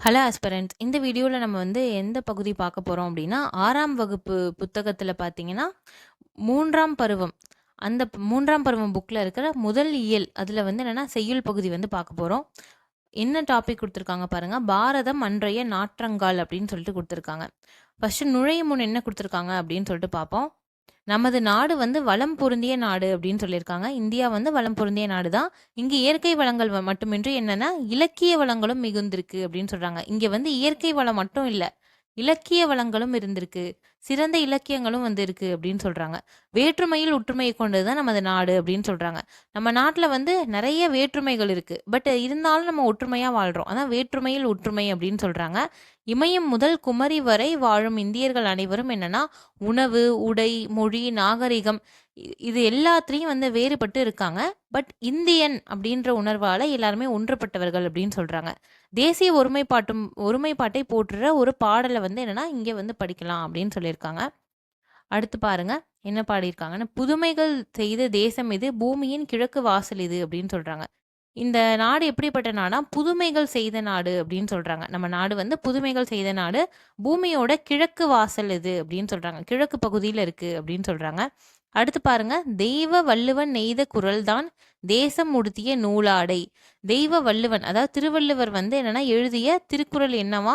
Hello ஆஸ்பரன்ஸ் இந்த வீடியோவில் நம்ம வந்து எந்த பகுதி பார்க்க போகிறோம் அப்படின்னா ஆறாம் வகுப்பு புத்தகத்தில் பார்த்தீங்கன்னா மூன்றாம் பருவம் அந்த மூன்றாம் பருவம் புக்கில் இருக்கிற முதல் இயல் அதில் வந்து என்னென்னா செய்யுள் பகுதி வந்து பார்க்க போகிறோம் என்ன டாபிக் கொடுத்துருக்காங்க பாருங்கள் பாரதம் அன்றைய நாற்றங்கால் அப்படின்னு சொல்லிட்டு கொடுத்துருக்காங்க. ஃபஸ்ட்டு நுழையும் முன் என்ன கொடுத்துருக்காங்க அப்படின்னு சொல்லிட்டு பார்ப்போம். நமது நாடு வந்து வளம் பொருந்திய நாடு அப்படின்னு சொல்லியிருக்காங்க. இந்தியா வந்து வளம் பொருந்திய நாடு தான் இங்கே இயற்கை வளங்கள் மட்டுமின்றி என்னென்னா இலக்கிய வளங்களும் மிகுந்திருக்கு அப்படின்னு சொல்கிறாங்க இங்கே வந்து இயற்கை வளம் மட்டும் இல்லை. இலக்கிய வளங்களும் இருந்திருக்கு. சிறந்த இலக்கியங்களும் வந்து இருக்கு அப்படின்னு சொல்றாங்க. வேற்றுமையில் ஒற்றுமையை கொண்டது தான் நமது நாடு அப்படின்னு சொல்றாங்க. நம்ம நாட்டில் வந்து நிறைய வேற்றுமைகள் இருக்கு. பட் இருந்தாலும் நம்ம ஒற்றுமையா வாழ்றோம். அதான் வேற்றுமையில் ஒற்றுமை அப்படின்னு சொல்றாங்க. இமயம் முதல் குமரி வரை வாழும் இந்தியர்கள் அனைவரும் என்னன்னா உணவு உடை மொழி நாகரிகம் இது எல்லாத்துலேயும் வந்து வேறுபட்டு இருக்காங்க. பட் இந்தியன் அப்படின்ற உணர்வால் எல்லாருமே ஒன்றுபட்டவர்கள் அப்படின்னு சொல்கிறாங்க தேசிய ஒருமைப்பாட்டும் ஒருமைப்பாட்டை போட்டுற ஒரு பாடலை வந்து என்னன்னா இங்கே வந்து படிக்கலாம் அப்படின்னு சொல்லியிருக்காங்க. அடுத்து பாருங்க என்ன பாடியிருக்காங்கன்னா புதுமைகள் செய்த தேசம் இது பூமியின் கிழக்கு வாசல் இது அப்படின்னு சொல்கிறாங்க இந்த நாடு எப்படிப்பட்ட நாடா புதுமைகள் செய்த நாடு அப்படின்னு சொல்றாங்க. நம்ம நாடு வந்து புதுமைகள் செய்த நாடு பூமியோட கிழக்கு வாசல் இது அப்படின்னு சொல்றாங்க. கிழக்கு பகுதியில் இருக்கு அப்படின்னு சொல்றாங்க. அடுத்து பாருங்க தெய்வ வள்ளுவன் நெய்த குரல்தான் தேசம் உடுத்திய நூலாடை. தெய்வ வள்ளுவன் அதாவது திருவள்ளுவர் வந்து என்னன்னா எழுதிய திருக்குறள் என்னவா?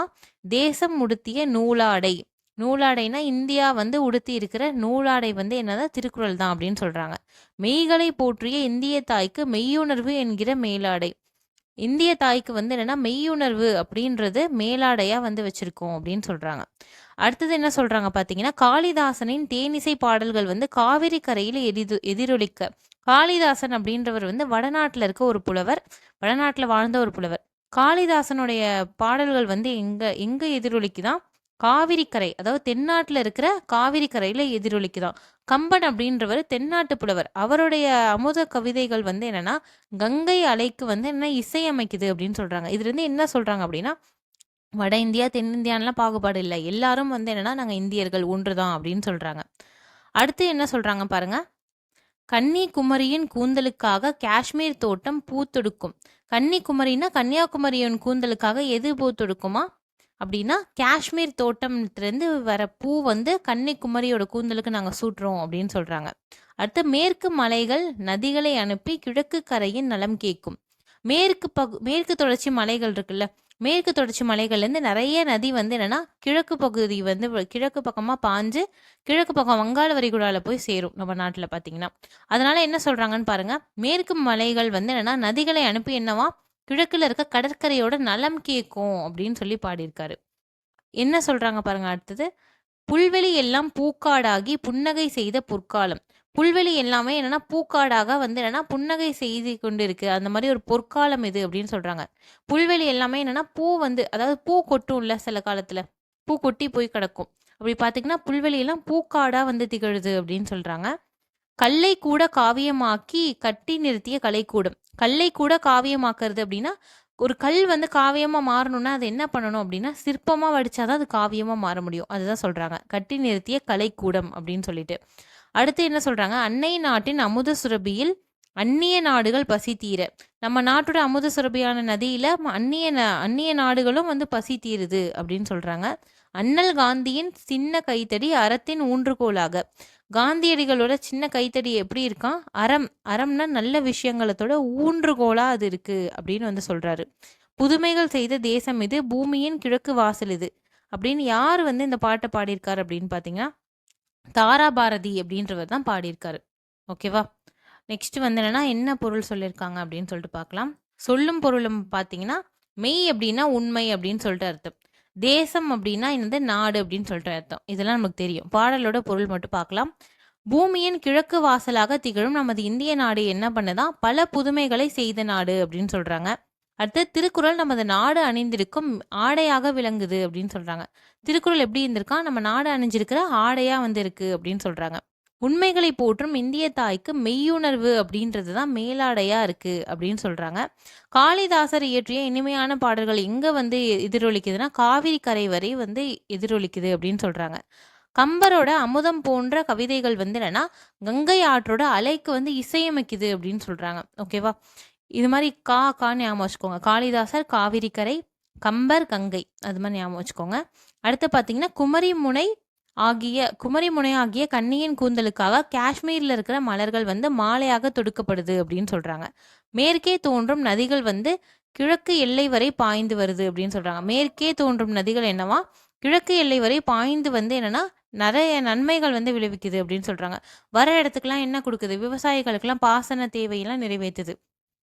தேசம் உடுத்திய நூலாடை. நூலாடைனா இந்தியா வந்து உடுத்தி இருக்கிற நூலாடை வந்து என்னதான் திருக்குறள் தான் அப்படின்னு சொல்றாங்க. மெய்களை போற்றிய இந்திய தாய்க்கு மெய்யுணர்வு என்கிற மேலாடை. இந்திய தாய்க்கு வந்து என்னன்னா மெய்யுணர்வு அப்படின்றது மேலாடையா வந்து வச்சிருக்கோம் அப்படின்னு சொல்றாங்க. அடுத்தது என்ன சொல்றாங்க பாத்தீங்கன்னா காளிதாசனின் தேனிசை பாடல்கள் வந்து காவிரி கரையில் எதிது எதிரொலிக்க. காளிதாசன் அப்படின்றவர் வந்து வடநாட்டில் இருக்க ஒரு புலவர் வடநாட்டில் வாழ்ந்த ஒரு புலவர். காளிதாசனுடைய பாடல்கள் வந்து எங்க எங்க எதிரொலிக்குதான்? காவிரி கரை அதாவது தென்னாட்டில் இருக்கிற காவிரி கரையில எதிரொலிக்குதான். கம்பன் அப்படின்றவர் தென்னாட்டு புலவர். அவருடைய அமுத கவிதைகள் வந்து என்னன்னா கங்கை அலைக்கு வந்து என்ன இசையமைக்குது அப்படின்னு சொல்றாங்க. இதுலேருந்து என்ன சொல்றாங்க அப்படின்னா வட இந்தியா தென்னிந்தியான்லாம் பாகுபாடு இல்லை. எல்லாரும் வந்து என்னன்னா நாங்கள் இந்தியர்கள் ஒன்று தான் அப்படின்னு சொல்றாங்க. அடுத்து என்ன சொல்றாங்க பாருங்க. கன்னிகுமரியின் கூந்தலுக்காக காஷ்மீர் தோட்டம் பூத்தொடுக்கும் கன்னிகுமரின்னா கன்னியாகுமரியின் கூந்தலுக்காக எது பூத்தொடுக்குமா அப்படின்னா காஷ்மீர் தோட்டம்லேருந்து வர பூ வந்து கன்னிக்குமரியோட கூந்தலுக்கு நாங்கள் சூட்டுறோம் அப்படின்னு சொல்கிறாங்க அடுத்து மேற்கு மலைகள் நதிகளை அனுப்பி கிழக்கு கரையின் நலம் கேட்கும். மேற்கு பகு மேற்கு தொடர்ச்சி மலைகள் இருக்குல்ல மேற்கு தொடர்ச்சி மலைகள்லேருந்து நிறைய நதி வந்து என்னென்னா கிழக்கு பகுதி வந்து கிழக்கு பக்கமாக பாஞ்சு கிழக்கு பக்கம் வங்காள வரிகுடாவில் போய் சேரும் நம்ம நாட்டில் பார்த்தீங்கன்னா அதனால என்ன சொல்கிறாங்கன்னு பாருங்கள் மேற்கு மலைகள் வந்து என்னன்னா நதிகளை அனுப்பி என்னவா கிழக்கில் இருக்க கடற்கரையோட நலம் கேட்கும் அப்படின்னு சொல்லி பாடியிருக்காரு. என்ன சொல்றாங்க பாருங்க அடுத்தது? புல்வெளி எல்லாம் பூக்காடாகி புன்னகை செய்த பொற்காலம். புல்வெளி எல்லாமே என்னன்னா பூக்காடாக வந்து என்னன்னா புன்னகை செய்து கொண்டு இருக்கு அந்த மாதிரி ஒரு பொற்காலம் இது அப்படின்னு சொல்றாங்க. புல்வெளி எல்லாமே என்னன்னா பூ வந்து அதாவது பூ கொட்டும்ல சில காலத்துல. பூ கொட்டி போய் கிடக்கும். அப்படி பாத்தீங்கன்னா புல்வெளி எல்லாம் பூக்காடா வந்து திகழுது அப்படின்னு சொல்றாங்க. கல்லை கூட காவியமாக்கி கட்டி நிறுத்திய கலைக்கூடம் கல்லை கூட காவியமாக்குறது அப்படின்னா ஒரு கல் வந்து காவியமாக மாறணும்னா அது என்ன பண்ணணும் அப்படின்னா சிற்பமாக வடிச்சாதான் அது காவியமாக மாற முடியும். அதுதான் சொல்கிறாங்க கட்டி நிறுத்திய கலைக்கூடம் அப்படின்னு சொல்லிட்டு. அடுத்து என்ன சொல்கிறாங்க அன்னை நாட்டின் அமுத சுரபியில் அந்நிய நாடுகள் பசி தீர. நம்ம நாட்டோட அமுத சுரபியான நதியில அந்நிய ந- அந்நிய நாடுகளும் வந்து பசி தீருது அப்படின்னு சொல்கிறாங்க அண்ணல் காந்தியின் சின்ன கைத்தடி அறத்தின் ஊன்றுகோலாக. காந்தியடிகளோட சின்ன கைத்தடி எப்படி இருக்கான் அறம் அறம்னா நல்ல விஷயங்களத்தோட ஊன்றுகோலா அது இருக்கு அப்படின்னு வந்து சொல்றாரு. புதுமைகள் செய்த தேசம் இது பூமியின் கிழக்கு வாசல் இது. அப்படின்னு யார் வந்து இந்த பாட்டை பாடியிருக்காரு அப்படின்னு பார்த்தீங்கன்னா தாரா பாரதி அப்படின்றவர் தான் பாடியிருக்காரு. ஓகேவா நெக்ஸ்ட் வந்து என்னன்னா என்ன பொருள் சொல்லியிருக்காங்க அப்படின்னு சொல்லிட்டு பார்க்கலாம் சொல்லும் பொருளும் பார்த்தீங்கன்னா மெய் அப்படின்னா உண்மை அப்படின்னு சொல்லிட்டு அர்த்தம். தேசம் அப்படின்னா என்னது? நாடு அப்படின்னு சொல்லிட்டு அர்த்தம். இதெல்லாம் நமக்கு தெரியும். பாடலோட பொருள் மட்டும் பார்க்கலாம். பூமியின் கிழக்கு வாசலாக திகழும் நமது இந்திய நாடு என்ன பண்ணுதான் பல புதுமைகளை செய்த நாடு அப்படின்னு சொல்றாங்க. அடுத்து திருக்குறள் நமது நாடு அணிந்திருக்கும் ஆடையாக விளங்குது அப்படின்னு சொல்றாங்க. திருக்குறள் எப்படி இருந்திருக்கா? நம்ம நாடு அணிஞ்சிருக்கிற ஆடையா வந்து இருக்கு அப்படின்னு சொல்றாங்க. உண்மைகளை போற்றும் இந்திய தாய்க்கு மெய்யுணர்வு அப்படின்றது தான் மேலாடையா இருக்கு அப்படின்னு சொல்றாங்க. காளிதாசர் இயற்றிய இனிமையான பாடல்கள் எங்க வந்து எதிரொலிக்குதுன்னா காவிரி கரை வரை வந்து எதிரொலிக்குது அப்படின்னு சொல்றாங்க. கம்பரோட அமுதம் போன்ற கவிதைகள் வந்து என்னன்னா கங்கை ஆற்றோட அலைக்கு வந்து இசையமைக்குது அப்படின்னு சொல்றாங்க. ஓகேவா இது மாதிரி கா கான்னு ஞாபகம் வச்சுக்கோங்க. காளிதாசர் காவிரி கரை கம்பர் கங்கை. அது மாதிரி ஞாபகம் வச்சுக்கோங்க. அடுத்து பார்த்தீங்கன்னா குமரி முனை ஆகிய குமரிமுனை ஆகிய கன்னியின் கூந்தலுக்காக காஷ்மீரில் இருக்கிற மலர்கள் வந்து மாலையாக தொடுக்கப்படுது அப்படின்னு சொல்கிறாங்க மேற்கே தோன்றும் நதிகள் வந்து கிழக்கு எல்லை வரை பாய்ந்து வருது அப்படின்னு சொல்கிறாங்க மேற்கே தோன்றும் நதிகள் என்னவா? கிழக்கு எல்லை வரை பாய்ந்து வந்து என்னன்னா நிறைய நன்மைகள் வந்து விளைவிக்குது அப்படின்னு சொல்கிறாங்க வர இடத்துக்குலாம் என்ன கொடுக்குது? விவசாயிகளுக்கெல்லாம் பாசன தேவையெல்லாம் நிறைவேற்றுது.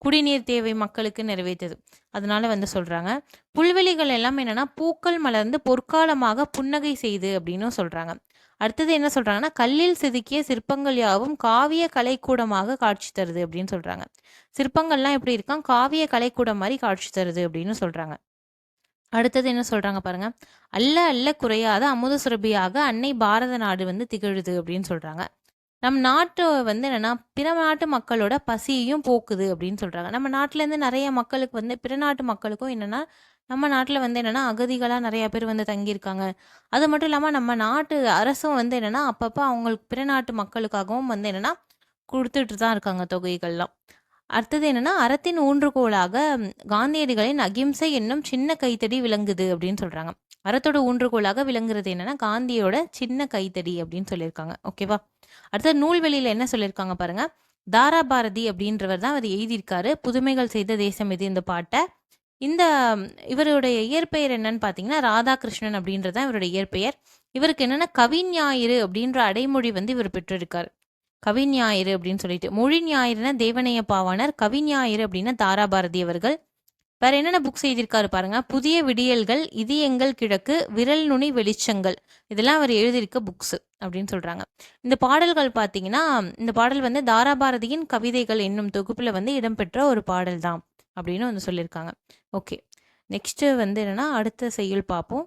குடிநீர் தேவை மக்களுக்கு நிறைவேற்றுது. அதனால வந்து சொல்கிறாங்க புல்வெளிகள் எல்லாம் என்னென்னா பூக்கள் மலர்ந்து பொற்காலமாக புன்னகை செய்து அப்படின்னும் சொல்கிறாங்க அடுத்தது என்ன சொல்கிறாங்கன்னா கல்லில் செதுக்கிய சிற்பங்கள் யாவும் காவிய கலைக்கூடமாக காட்சி தருது அப்படின்னு சொல்கிறாங்க சிற்பங்கள்லாம் எப்படி இருக்கான்? காவிய கலைக்கூடம் மாதிரி காட்சி தருது அப்படின்னு சொல்கிறாங்க அடுத்தது என்ன சொல்கிறாங்க பாருங்க. அல்ல அல்ல குறையாத அமுத சுரபியாக அன்னை பாரத நாடு வந்து திகழுது அப்படின்னு சொல்கிறாங்க நம் நாட்டு வந்து என்னென்னா பிற நாட்டு மக்களோட பசியையும் போக்குது அப்படின்னு சொல்கிறாங்க நம்ம நாட்டிலேருந்து நிறைய மக்களுக்கு வந்து பிற நாட்டு மக்களுக்கும் என்னென்னா நம்ம நாட்டில் வந்து என்னென்னா அகதிகளாக நிறையா பேர் வந்து தங்கியிருக்காங்க. அது மட்டும் இல்லாமல் நம்ம நாட்டு அரசும் வந்து என்னென்னா அப்பப்போ அவங்களுக்கு பிற நாட்டு மக்களுக்காகவும் வந்து என்னென்னா கொடுத்துட்டு தான் இருக்காங்க தொகைகள்லாம். அடுத்தது என்னென்னா அறத்தின் ஊன்றுகோலாக காந்தியடிகளின் அகிம்சை என்னும் சின்ன கைத்தடி விளங்குது அப்படின்னு சொல்கிறாங்க அறத்தோட ஊன்றுகோலாக விளங்குறது என்னென்னா காந்தியோட சின்ன கைத்தடி அப்படின்னு சொல்லியிருக்காங்க. ஓகேவா? அடுத்த நூல்வெளியில் என்ன சொல்லியிருக்காங்க பாருங்க? தாரா பாரதி அப்படின்றவர் தான் அவர் எழுதியிருக்காரு. புதுமைகள் செய்த தேசம் இது இந்த பாட்டை. இந்த இவருடைய இயற்பெயர் என்னன்னு பார்த்தீங்கன்னா ராதாகிருஷ்ணன் அப்படின்றது தான் இவருடைய இயற்பெயர். இவருக்கு என்னென்னா கவிஞாயிறு அப்படின்ற அடைமொழி வந்து இவர் பெற்றிருக்காரு. கவிஞாயிறு அப்படின்னு சொல்லிட்டு. மொழி ஞாயிறுனா தேவனைய பாவாணர் கவிஞாயிறு அப்படின்னா தாராபாரதி அவர்கள். வேற என்னென்ன புக்ஸ் எழுதியிருக்காரு பாருங்க? புதிய விடியல்கள் இது எங்கள் கிழக்கு விரல் நுனி வெளிச்சங்கள். இதெல்லாம் அவர் எழுதியிருக்க புக்ஸ் அப்படின்னு சொல்கிறாங்க இந்த பாடல்கள் பார்த்தீங்கன்னா இந்த பாடல் வந்து தாராபாரதியின் கவிதைகள் என்னும் தொகுப்பில் வந்து இடம்பெற்ற ஒரு பாடல் தான் அப்படின்னு வந்து சொல்லியிருக்காங்க. ஓகே. நெக்ஸ்ட்டு வந்து என்னென்னா அடுத்த செய்யுள் பார்ப்போம்.